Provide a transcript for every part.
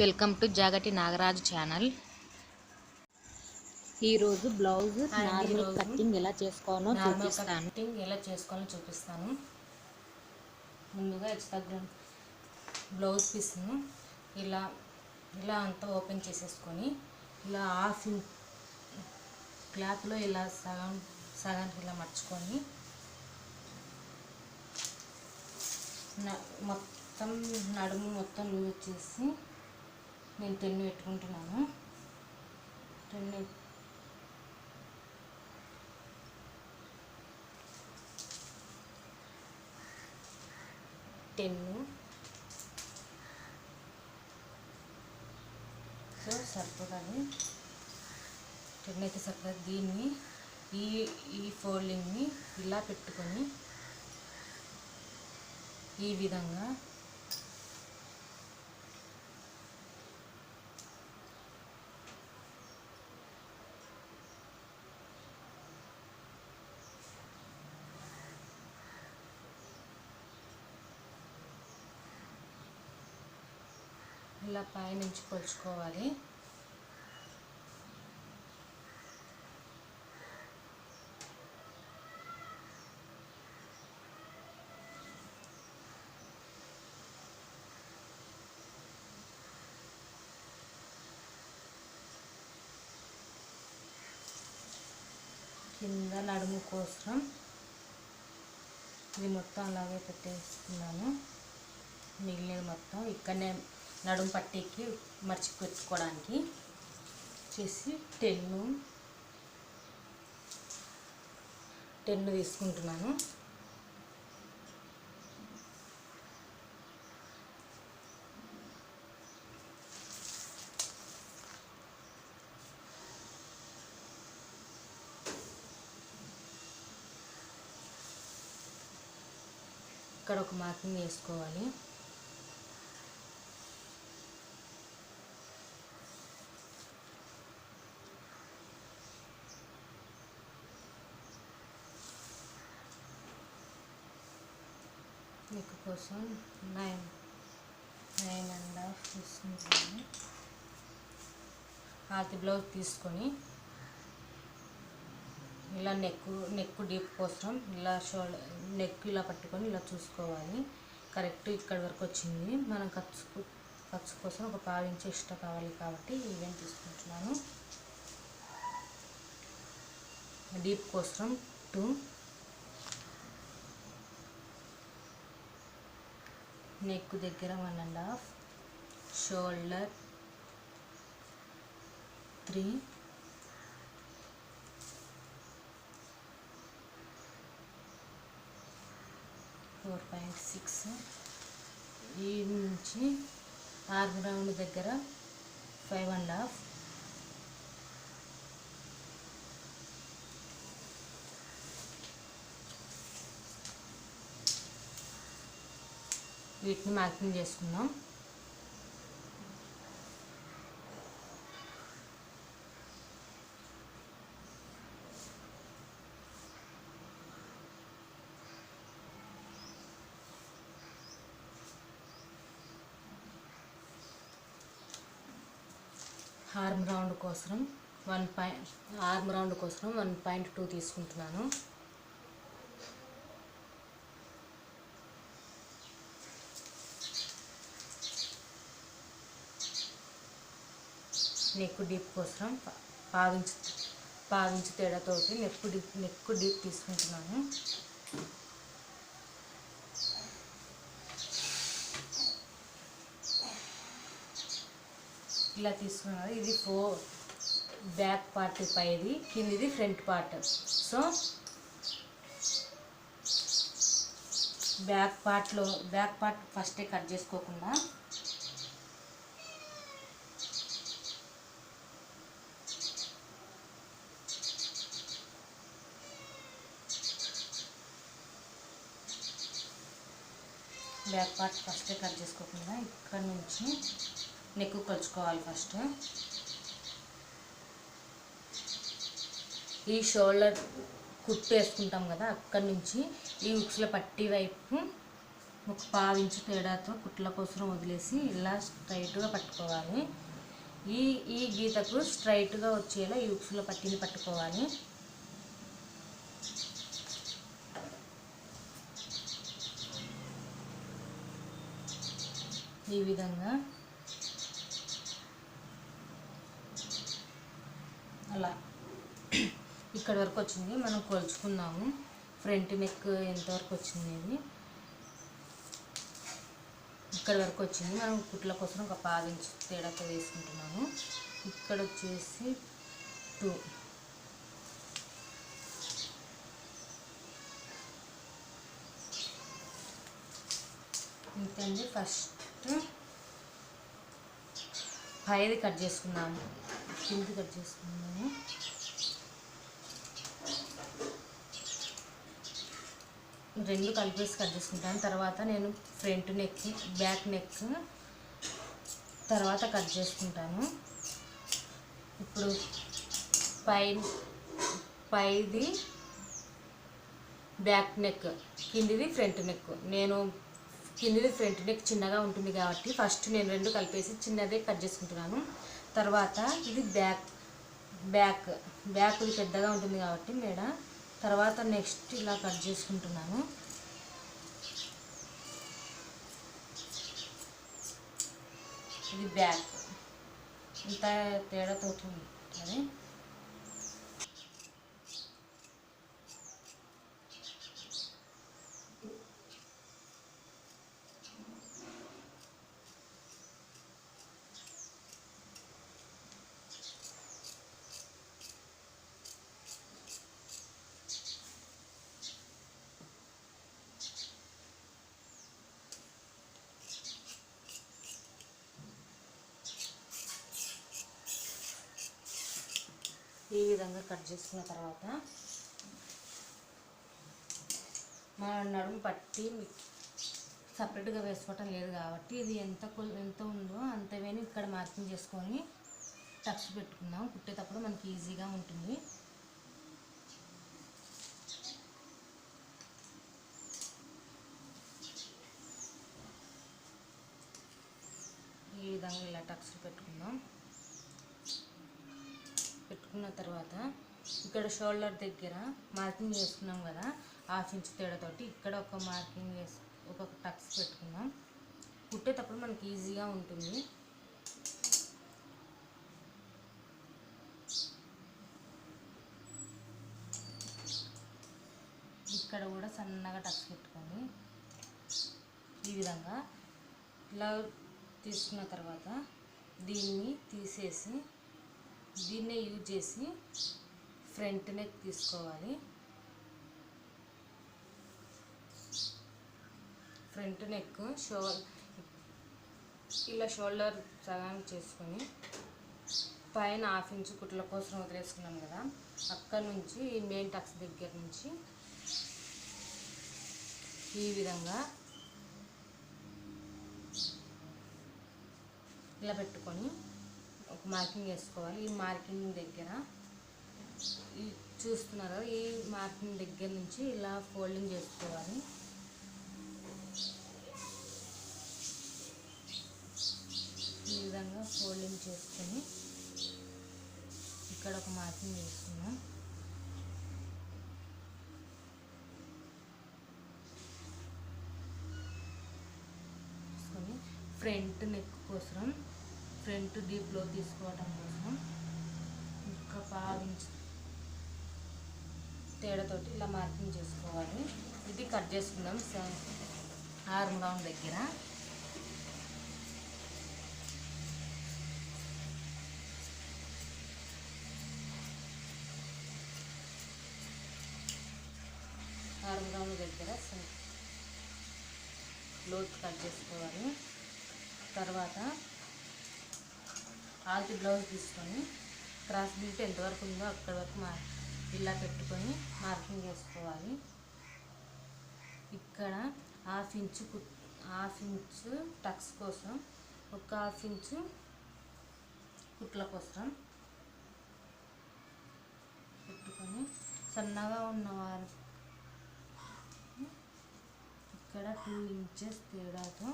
Welcome to Jagati Nagaraju channel. ఈరోజు blouse normal cutting ఎలా చేసుకోవాలో చూపిస్తాను. కటింగ్ ఎలా చేసుకోవాలో చూపిస్తాను. ముందుగా తగ్గ బ్లౌజ్ పీస్ను ఇలా ఇలా అంతా ఓపెన్ చేసేసుకొని ఇలా హాఫ్ ఇన్ క్లాత్లో ఇలా సగం సగానికి ఇలా మర్చుకొని మొత్తం నడుము మొత్తం లూజ్ చేసి నేను టెన్ పెట్టుకుంటున్నాను. Ten ten. సో సరిపోతుంది. టెన్ అయితే సరిపోతుంది. దీన్ని ఈ ఈ ఫోల్డింగ్ని ఇలా పెట్టుకొని ఈ విధంగా ఇలా పైనుంచి కొలుచుకోవాలి. కింద నడుము కోసం ఇది మొత్తం అలాగే పెట్టేస్తున్నాను మిగిలినది మొత్తం ఇక్కడనే నడుము పట్టేకి మర్చి పెట్టుకోవడానికి వచ్చేసి టెన్ను టెన్ తీసుకుంటున్నాను ఇక్కడ ఒక మార్కింగ్ వేసుకోవాలి. మీకు కోసం నైన్ నైన్ అండ్ హాఫ్ తీసుకుంటాను. ఆది బ్లౌజ్ తీసుకొని ఇలా నెక్ నెక్ డీప్ కోసం ఇలా షోల్డర్ నెక్ ఇలా పట్టుకొని ఇలా చూసుకోవాలి. కరెక్ట్ ఇక్కడ వరకు వచ్చింది. మనం ఖర్చు ఖర్చు కోసం ఒక పావించే ఇంచు కావాలి కాబట్టి ఈవెన్ తీసుకుంటున్నాను. డీప్ కోసం టూ నెక్ దగ్గర one and half shoulder three four point six. ఈ నుంచి ఆర్మ్ రౌండ్ దగ్గర ఫైవ్ అండ్ హాఫ్. వీటిని మార్కింగ్ చేసుకుందాం. ఆర్మ్ రౌండ్ కోసం వన్ పాయింట్ ఆర్మ్ రౌండ్ కోసం వన్ పాయింట్ టూ తీసుకుంటున్నాను. నెక్ డీప్ కోసం పావించు పావించు తేడాతోటి నెక్ డీప్ నెక్ డీప్ తీసుకుంటున్నాను. ఇలా తీసుకున్నారు ఇది ఫోర్ బ్యాక్ పార్ట్ పైది కిందిది ఫ్రంట్ పార్ట్. సో బ్యాక్ పార్ట్లో బ్యాక్ పార్ట్ ఫస్టే కట్ చేసుకోకుండా బ్యాక్ పార్ట్ ఫస్టే కట్ చేసుకోకుండా ఇక్కడ నుంచి నెక్ కొలుచుకోవాలి ఫస్ట్. ఈ షోల్డర్ కుట్టు వేసుకుంటాం కదా అక్కడ నుంచి ఈ ఉక్స్ల పట్టి వైపు ఒక పావించు తేడాతో కుట్ల కోసం వదిలేసి ఇలా స్ట్రైట్గా పట్టుకోవాలి. ఈ ఈ గీతకు స్ట్రైట్గా వచ్చేలా ఈ ఉక్సుల పట్టిని పట్టుకోవాలి. ఈ విధంగా. అలా. ఇక్కడ వరకు వచ్చింది. మనం కొలుచుకుందాము. ఫ్రంట్ నెక్ ఎంతవరకు వచ్చింది ఇది? ఇక్కడ వరకు వచ్చింది. మనం కుట్ల కోసం ఒక పాదించి ఇంచు తేడాతో వేసుకుంటున్నాము. ఇక్కడ వచ్చేసి టూ. ఇంతండి ఫస్ట్ పైది కట్ చేసుకున్నాము కింది కట్ చేసుకున్నాము రెండు కలిపేసి కట్ చేసుకుంటాను. తర్వాత నేను ఫ్రంట్ నెక్ బ్యాక్ నెక్ తర్వాత కట్ చేసుకుంటాను. ఇప్పుడు పై పైది బ్యాక్ నెక్ కిందిది ఫ్రంట్ నెక్. నేను కిందిది ఫ్రంట్ నెక్ చిన్నగా ఉంటుంది కాబట్టి ఫస్ట్ నేను రెండు కలిపేసి చిన్నదే కట్ చేసుకుంటున్నాను. తర్వాత ఇది బ్యాక్ బ్యాక్ బ్యాక్ ఇది పెద్దగా ఉంటుంది కాబట్టి మేడ. తర్వాత నెక్స్ట్ ఇలా కట్ చేసుకుంటున్నాను. ఇది బ్యాక్. ఇంత తేడాతో ఉంటుంది ఈ విధంగా కట్ చేసుకున్న తర్వాత మన నడుము పట్టి సపరేట్గా వేసుకోవటం లేదు కాబట్టి ఇది ఎంత ఎంత ఉందో అంత వేని ఇక్కడ మార్కింగ్ చేసుకొని టచ్ పెట్టుకుందాం. కుట్టేటప్పుడు మనకి ఈజీగా ఉంటుంది. ఈ విధంగా ఇలా టక్స్ పెట్టుకుందాం. పెట్టుకున్న తర్వాత ఇక్కడ షోల్డర్ దగ్గర మార్కింగ్ చేసుకున్నాం కదా హాఫ్ ఇంచ్ తేడాతోటి ఇక్కడ ఒక మార్కింగ్ వేసి ఒక టక్స్ పెట్టుకుందాం కుట్టేటప్పుడు మనకి ఈజీగా ఉంటుంది. ఇక్కడ కూడా సన్నగా టక్స్ పెట్టుకొని ఈ విధంగా ఇలా తీసుకున్న తర్వాత దీన్ని తీసేసి దీన్నే యూజ్ చేసి ఫ్రంట్ నెక్ తీసుకోవాలి. ఫ్రంట్ నెక్ షోల్ ఇలా షోల్డర్ సగానికి చేసుకొని పైన హాఫ్ ఇంచు కుట్ల కోసం వదిలేసుకున్నాం కదా అక్కడ నుంచి ఈ మెయిన్ టక్స్ దగ్గర నుంచి ఈ విధంగా ఇలా పెట్టుకొని ఒక మార్కింగ్ వేసుకోవాలి. ఈ మార్కింగ్ దగ్గర ఈ చూస్తున్నారు ఈ మార్కింగ్ దగ్గర నుంచి ఇలా ఫోల్డింగ్ చేసుకోవాలి. ఈ విధంగా ఫోల్డింగ్ చేసుకొని ఇక్కడ ఒక మార్కింగ్ వేసుకున్నాం ఫ్రంట్ నెక్ కోసం ఫ్రంట్ డీప్లో తీసుకోవటం కోసం ఇంకా పావించి తేడాతోటి ఇలా మార్కింగ్ చేసుకోవాలి. ఇది కట్ చేసుకుందాం ఆర్మ్ రౌండ్ దగ్గర. ఆర్మ్ రౌండ్ దగ్గర స- లోతు కట్ చేసుకోవాలి. తర్వాత ఆల్తి బ్లౌజ్ తీసుకొని క్రాస్ బిల్ట్ ఎంతవరకు ఉందో అక్కడ వరకు మా ఇలా పెట్టుకొని మార్కింగ్ చేసుకోవాలి. ఇక్కడ హాఫ్ ఇంచు కుట్ హాఫ్ ఇంచు టక్స్ కోసం ఒక హాఫ్ ఇంచు కుట్ల కోసం పెట్టుకొని సన్నగా ఉన్నవారు ఇక్కడ టూ ఇంచెస్ తేడాతో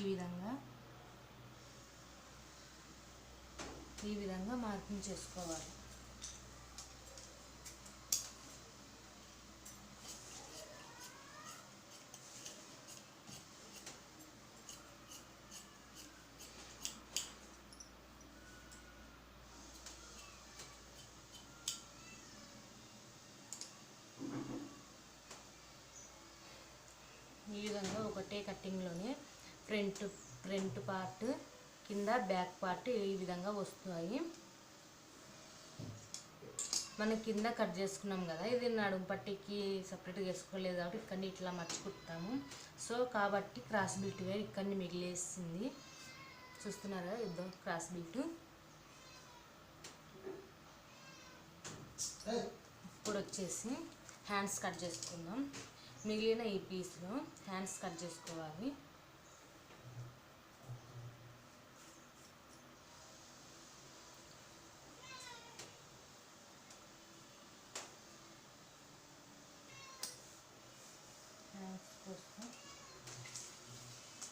ఈ విధంగా ఈ విధంగా మార్కింగ్ చేసుకోవాలి. ఈ విధంగా ఒకటే కట్టింగ్లోనే ఫ్రంట్ ఫ్రంట్ పార్ట్ కింద బ్యాక్ పార్ట్ ఈ విధంగా వస్తాయి. మనం కింద కట్ చేసుకున్నాం కదా ఇది నడుము పట్టికి సపరేట్గా వేసుకోలేదు కాబట్టి ఇక్కడ ఇట్లా మర్చిపోతాము. సో కాబట్టి క్రాస్ బిల్ట్ వేర్ ఇక్కడిని మిగిలేసింది. చూస్తున్నారా? ఇద్దాం క్రాస్ బిల్ట్ ఇప్పుడు వచ్చేసి హ్యాండ్స్ కట్ చేసుకుందాం. మిగిలిన ఈ పీస్లో హ్యాండ్స్ కట్ చేసుకోవాలి హ్యాండ్స్ కోసం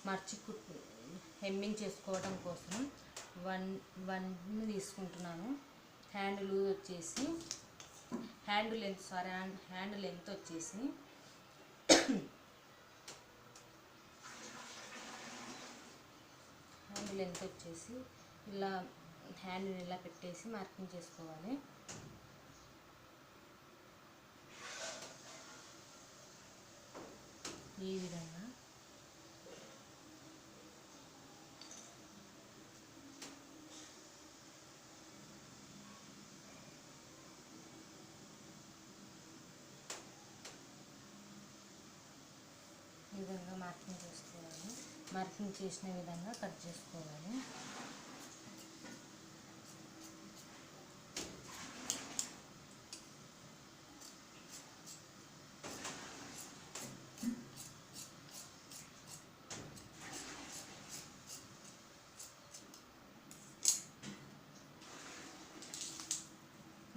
మర్చి కుట్ హెమ్మింగ్ చేసుకోవడం కోసం వన్ వన్ తీసుకుంటున్నాను. హ్యాండ్ లూజ్ వచ్చేసి hand length sorry hand hand length వచ్చేసి హ్యాండ్ లెంత్ వచ్చేసి ఇలా హ్యాండ్ని ఇలా పెట్టేసి మార్కింగ్ చేసుకోవాలి. ఈ విధంగా ఈ విధంగా మార్కింగ్ చేసుకోవాలి మార్కింగ్ చేసిన విధంగా కట్ చేసుకోవాలి.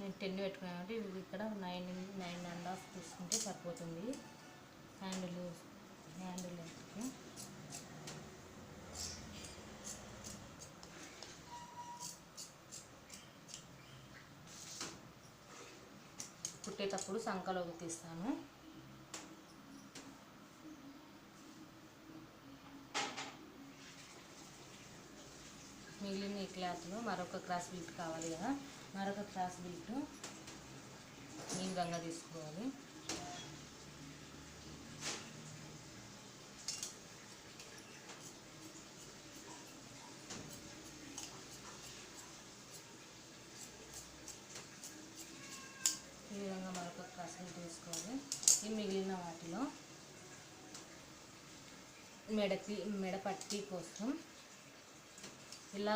నేను టెన్ పెట్టుకున్నాను కాబట్టి ఇవి ఇక్కడ నైన్ నైన్ అండ్ హాఫ్ తీసుకుంటే సరిపోతుంది. హ్యాండిల్ హ్యాండిల్ లెంత్కి. కుట్టేటప్పుడు సంకలోకి తీస్తాను మిగిలిన ఈ క్లాత్లో మరొక క్రాస్ బిల్ట్ కావాలి కదా. మరొక క్రాస్ బిల్ట్ ఈ విధంగా తీసుకోవాలి ఈ విధంగా మరొక క్రాస్ బిల్ట్ తీసుకోవాలి ఈ మిగిలిన వాటిలో మెడకి మెడపట్టి కోసం ఇలా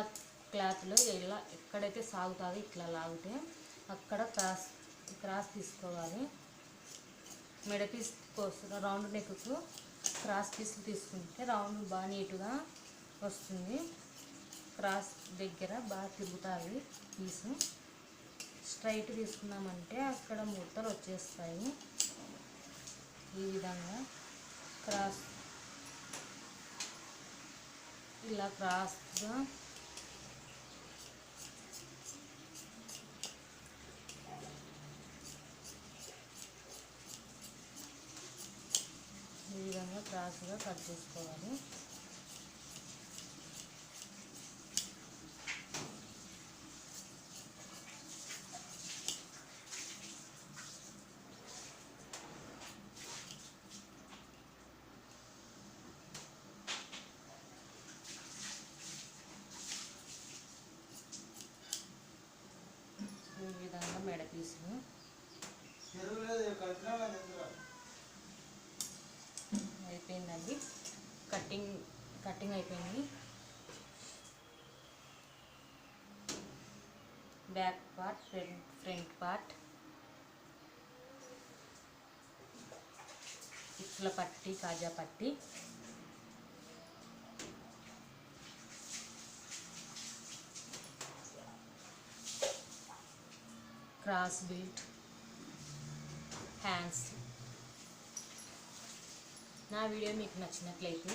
క్లాత్లో ఇలా ఎక్కడైతే సాగుతుందో ఇట్లా లాగితే అక్కడ క్రాస్ క్రాస్ తీసుకోవాలి. మెడ పీస్ కోసం రౌండ్ నెక్కు క్రాస్ పీసులు తీసుకుంటే రౌండ్ బాగా నీట్గా వస్తుంది. క్రాస్ దగ్గర బాగా తిరుగుతుంది పీసు. స్ట్రైట్ తీసుకున్నామంటే అక్కడ ముడతలు వచ్చేస్తాయి. ఈ విధంగా క్రాస్ ఇలా క్రాస్గా ఈ విధంగా క్రాస్గా కట్ చేసుకోవాలి ఈ విధంగా మెడ పీసులు అయిపోయిందండి కటింగ్ కటింగ్ అయిపోయింది. Back part front front part. ఇట్ల పట్టి కాజా పట్టి. Cross built hands. నా వీడియో మీకు నచ్చినట్లయితే